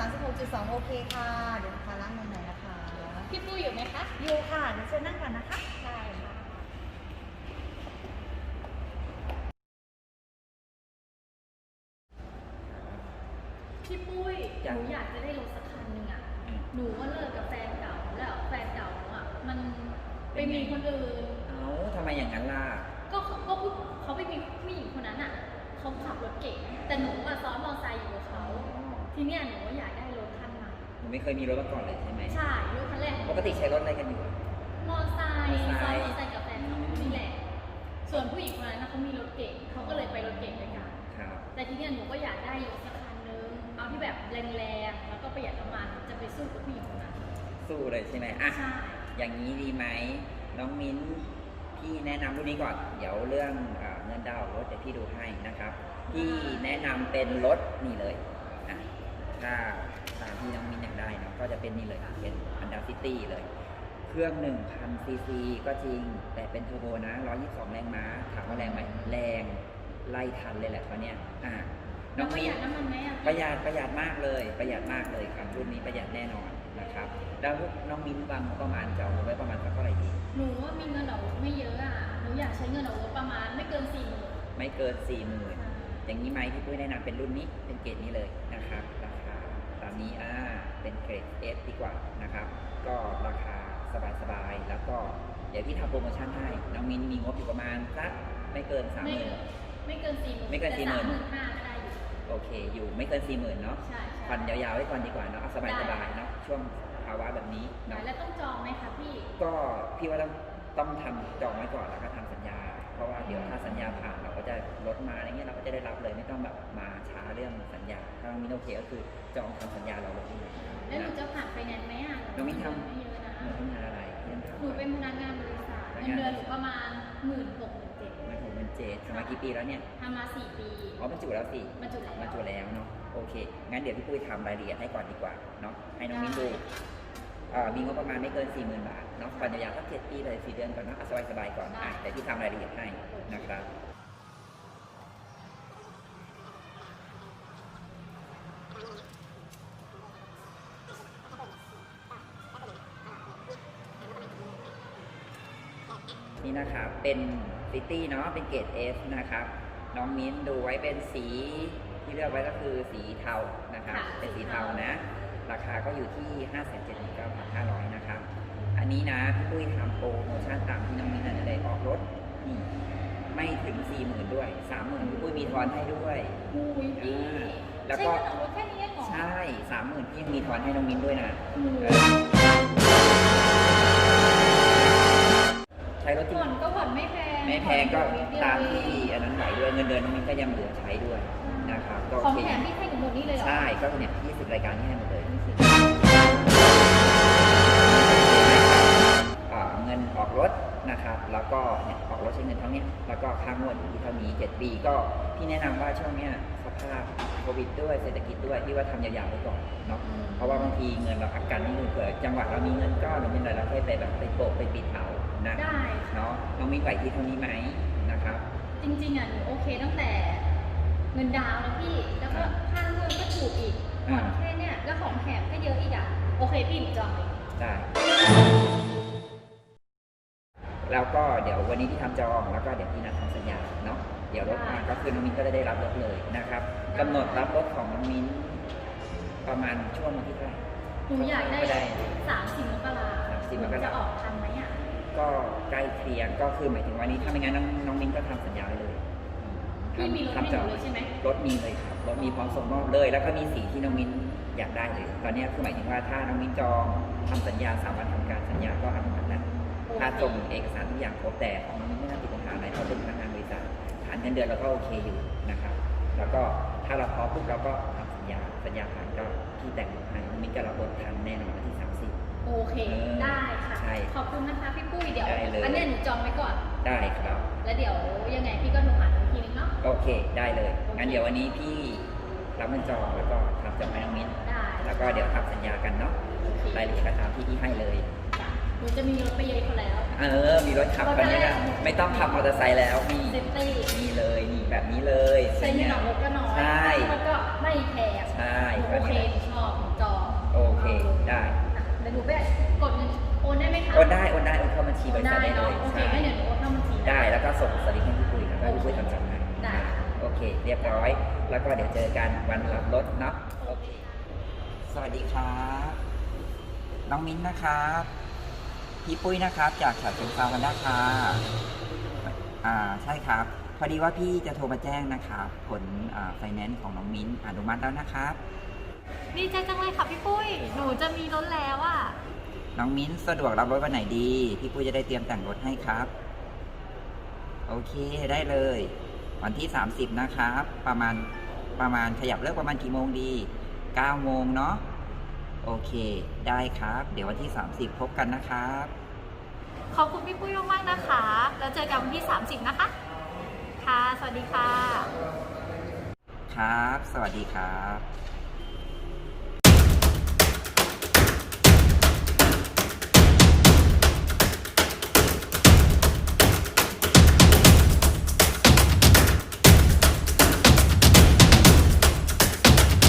36.2 โอเคค่ะ เดี๋ยวนะคะล้างมือหน่อยนะคะ พี่ปุ้ยอยู่ไหมคะ อยู่ค่ะ เดี๋ยวเชิญนั่งก่อนนะคะไช่พี่ปุ้ยหนูอยากจะได้รถสักคันหนึ่งอะ หนูว่าเลิกกับแฟนเก่าแล้วแฟนเก่าอะมันไปมีคนอื่น เอ้าทำไมอย่างนั้นล่ะ ก็เขาก็เขาไปมีผู้หญิงคนนั้นอะ เขาขับรถเก่ง แต่หนูอะซ้อนมอเตอร์ไซค์อยู่กับเขา ทีเนี้ยหนูว่าอยากได้รถคันใหม่หนูไม่เคยมีรถมาก่อนเลยใช่ไหมใช่รถคันแรกปกติใช้รถอะไรกันอยู่อะมอเตอร์ไซค์มอซ้เตออนร์มอไซค์เตอร์ไซค์กับแฟนเขานี่แหละ ส่วนผู้หญิงคนนั้นนะเขามีรถเก่งเขาก็เลยไปรถเก่งด้วยกัน ครับแต่ทีเนี้ยหนูก็อยากได้รถสักคันนึง เอาที่แบบแรงๆ แล้วก็ประหยัดน้ำมันจะไปสู้กับผู้หญิงคนนั้น สู้เลยใช่ไหมอะ ใช่ อย่างนี้ดีไหมน้องมิ้นพี่แนะนำรุ่นนี้ก่อน เดี๋ยวเรื่องเออเงินดาวน์รถเดี๋ยวพี่ดูให้นะครับ พี่แนะนำเป็นรถนี่เลยอะ ถ้าตามที่น้องมิ้นอยากได้เนาะก็จะเป็นนี่เลยเป็น Honda City เลย เครื่อง 1,000ซีซีก็จริง แต่เป็นเทอร์โบนะ 122 แรงม้า ถามว่าแรงไหมแรง ไล่ทันเลยแหละเขาเนี่ยอะน้แล้อวงประหมิ้ยันดน้ำมันไหมอะประหยัดประหยัดมากเลย ประหยัดมากเลยครับรุ่นนี้ประหยัดแน่นอนนะครับ แล้วน้องมิ้นวางงบประมาณจะเอาไว้ประมาณสักเท่าไหร่ดีหนูว่ามีเงินออกรถไม่เยอะอะหนูอยากใช้เงินออกรถประมาณไม่เกินสี่หมื่นไม่เกิน4ี่หมื่นอย่างนี้ไหมพี่ปุ้ยแนะนำเป็นรุ่นนี้เป็นเกรดนี้เลยนะครับราคาตาม นี้อ่าเป็นเกรด S ดีกว่านะครับ ก็ราคาสบายๆ แล้วก็เดี๋ยวพี่ทำโปรโมชั่นให้ น้องมิ้นมีงบอยู่ประมาณสักไม่เกิน3 0 0ไม่0 0ไม่เกินสี่หมื่นไม่เกินแต่40,000สามหมื่น ห้าก็ได้อยู่ โอเค อยู่ไม่เกิน4 0,000เนาะใช่ใช่ผ่อนยาวๆไว้ก่อนดีกว่าเนาะเอาสบายๆเนาะช่วงภาวะแบบนี้เนาะ แล้วต้องจองไหมคะพี่ ก็พี่ว่าต้องต้องทำจองไว้ก่อนแล้วก็ทำสัญญา เพราะว่าเดี๋ยวถ้าสัญญาผ่านเรา ก็จะลดมาอะไรเงี้ยเราก็จะได้รับเลยไม่ต้องแบบมาช้าเรื่องสัญญา ถ้ามินโอเคก็คือจองทำสัญญาเราเลยแล้วหนูนะจะผ่านไฟแนนซ์ไหมอะหนูไม่ทำไม่เยอะนะหนูทำงานอะไรเรียนทำหนูเป็นพนักงานบริษัทพนักเงินงานเดือนหนูประมาณหมื่นหกหมื่นเจ็ดมันผมเป็นเจทำมากี่ปีแล้วเนี่ยทำมาสี่ปีอ๋อบรรจุแล้วสิบรรจุแล้วบรรจุแล้วเนาะโอเค งั้นเดี๋ยวพี่ปุ้ยทำรายละเอียดให้ก่อนดีกว่าเนาะให้น้องมิ้นดูเอ่อมีงบประมาณไม่เกิน 4 0,000 บาทเนาะผ่อนยาวๆสักเจ็ดปีเลยสี่เดือนก่อนเนาะเอาสบายๆก่อนอะแต่พี่ทำรายละเอียดให้นะครับ นี่นะครับ เป็นซิตี้เนาะ เป็นเกรด S นะครับ น้องมิ้นดูไว้เป็นสีที่เลือกไว้ก็คือสีเทา นะครับ ค่ะ เป็นสีสีเทาเทานะ ราคาก็อยู่ที่ 579,500 นะครับ อันนี้นะพี่ปุ้ยทำโปรโมชั่นตามที่น้องมิ้นนั่นเลยออกรถนี่ไม่ถึง 40,000 ด้วย 30,000พี่ปุ้ยมีทอนให้ด้วยหูยพี่อ่า แล้วใช้ก็เงินออกรถแค่นี้เองเหรอใช่30,000พี่ยังมีทอนให้น้องมิ้นด้วยนะหูเออใช้รถจริงผ่อนก็ผ่อนไม่แพงไม่แพงก็ผ่อนนิดเดียวตามเอที่งอันนั้นไหวด้วยเงินเดือนน้องมิ้นก็ยังเหลือใช้ด้วยนะครับก็ขโอองเคแถมพี่ให้หนูหมดนี่เลยเหรอ ใช่ก็เนี่ย20รายการที่ให้หมดเลยอ่า นะครับ แล้วก็เนี่ยออกรถใช้เงินเท่าเนี้ยแล้วก็ค่างวดอยู่ที่เท่านี้7ปีก็พี่แนะนำว่าช่วงเนี้ยสภาพโควิดด้วยเศรษฐกิจด้วยที่ว่าทำยาวๆไว้ก่อนเนาะอืมเพราะว่าบางทีเงินเราอักกันนี่เผื่อจังหวะเรามีเงินก้อนหรือเป็นอะไรเราค่อยไปแบบไปโปะไปปิดเอานะได้ค่ะ เนาะน้องมิ้นไหวที่เท่านี้ไหมนะครับ จริงๆอะหนูโอเคตั้งแต่เงินดาวน์นะพี่ แล้วก็ค่าเงินก็ถูกอีกผ่อนแค่เนี้ยแล้วของแถมก็เยอะอีกอะ โอเคพี่หนูจองเลย ได้ แล้วก็เดี๋ยววันนี้ที่ทำจองแล้วก็เดี๋ยวพี่นัดทำสัญญาเนาะเดี๋ยวรถมาก็คือน้องมิ้นก็จะได้รับรถเลยนะครับกำหนดรับรถของน้องมิ้นประมาณช่วงวันที่เท่าไหร่ หนูอยากได้ก็ได้สามสิบมกรา30มกรา จะออกทันไหมอะก็ใกล้เคียงก็คือหมายถึงวันนี้ถ้าไม่งั้นน้องน้องมิ้นก็ทำสัญญาไว้เลย พี่มีรถให้หนูเลยใช่ไหมรถมีเลยครับ รถมีพร้อมส่งมอบเลย แล้วก็มีสีที่น้องมิ้นอยากได้เลย ตอนเนี้ยคือหมายถึงว่าถ้าน้องมิ้นจองทำสัญญาสามวันทำการสัญญาก็อนุมัติแล้ว ถ้าส่งเอกสารทุกอย่างครบแต่ของน้องมิ้นไม่น่าติดปัญหาอะไรเพราะเป็นพนักงานบริษัทฐานเงินเดือนเราก็โอเคอยู่นะครับ แล้วก็ถ้าเราพร้อมปุ๊บเราก็ทำสัญญาสัญญาผ่านก็ที่แต่งรถให้น้องมิ้นจะรับรถทันแน่นอนวันที่ 30 โอเคเออได้ค่ะ ใช่ขอบคุณนะคะพี่ปุ้ยเดี๋ยว ได้เลย อันเนี้ยหนูจองไว้ก่อน ได้ครับ แล้วเดี๋ยวยังไงพี่ก็โทรหาหนูอีกทีนึงเนาะ โอเคได้เลยโอเคงั้นเดี๋ยววันนี้พี่รับเงินจองแล้วก็ทำจองให้น้องมิ้นได้ แล้วก็เดี๋ยวทำสัญญากันเนาะโอเครายละเอียดก็ตามที่พี่ให้เลย หนูจะมีรถไปเยอะเขาแล้ว เออ มีรถขับคันนี้นะไม่ต้องขับมอเตอร์ไซค์แล้วนี่เซฟตี้นี่เลยนี่แบบนี้เลยใช้เงินออกรถก็น้อยใช่แล้วก็ไม่แพงใช่หนูโอเคหนูชอบหนูจองโอเคได้อะเดี๋ยวหนูไปกดเงินโอนได้ไหมคะโอนได้โอนได้โอนเข้าบัญชีบริษัทได้ได้เลเนาะยโอเคใช่งั้นเดี๋ยวหนูโอนเข้าบัญชีได้แล้วก็ส่งสลิปให้พี่คุยแล้วก็พี่คุยทำจำให้ได้โอเคเค เรียบร้อย แล้วก็เดี๋ยวเจอกันวันรับรถเนาะโอเคสวัสดีครับน้องมิ้นนะครับ พี่ปุ้ยนะครับ จากฉะเชิงเซากันนะคะอ่าใช่ครับ พอดีว่าพี่จะโทรมาแจ้งนะครับ ผลไฟแนนซ์ของน้องมิ้นอนุมัติแล้วนะครับดีใจจังเลยค่ะพี่ปุ้ย หนูจะมีรถแล้วอะ น้องมิ้นสะดวกรับรถวันไหนดี พี่ปุ้ยจะได้เตรียมแต่งรถให้ครับ โอเคได้เลย วันที่ 30 นะครับ ประมาณประมาณขยับเลิกประมาณกี่โมงดี9โมงเนาะ โอเค ได้ครับ เดี๋ยววันที่ 30 พบกันนะครับ ขอบคุณพี่ปุ้ยมากๆนะคะ แล้วเจอกันวันที่ 30 นะคะ ค่ะ สวัสดีค่ะ ครับ สวัสดีครับ